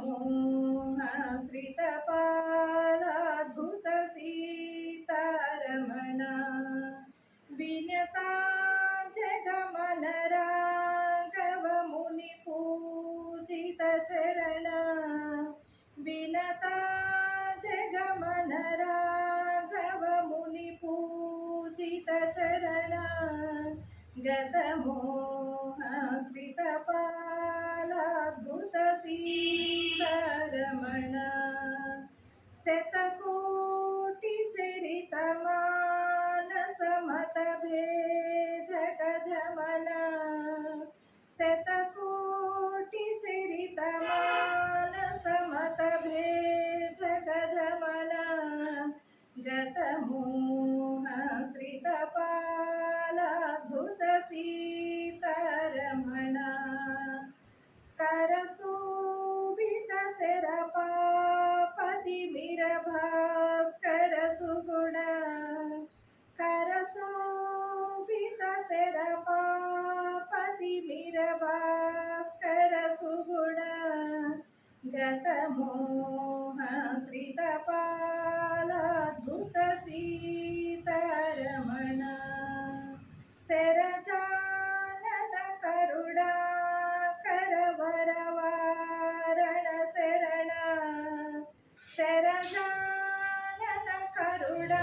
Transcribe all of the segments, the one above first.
श्रितपालाद्भुतसीतारमण विनता जगमनराघवमुनिपूजितचरण विनता जगमनराघवमुनिपूजितचरण गतमोह श्रितपालाद्भुतसी कोटि चरितमान समत भेद मना शत कोटि चरितमान समत भेदमना गतमोह श्रित पाला कोटिचरितमानसमतभेदकधमना शतकोटिचरितमानसमतभेदकधमना गतमोहश्रितपालाद्भुतसीतारमणा करसू కృపాపతి మిరభాస్కర సుగుణ గతమోహశ్రితపాలద్భుత సీతారమణ శరచానన కరుడా కరవరవారణ శరణ శరచానన కరుడా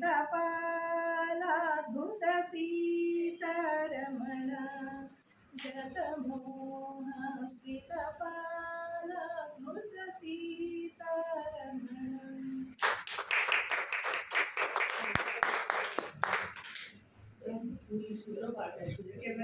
श्रितपालाद्भुत सीतारमण गतमोह श्रितपालाद्भुत सीतारमण पूरी में पाठ है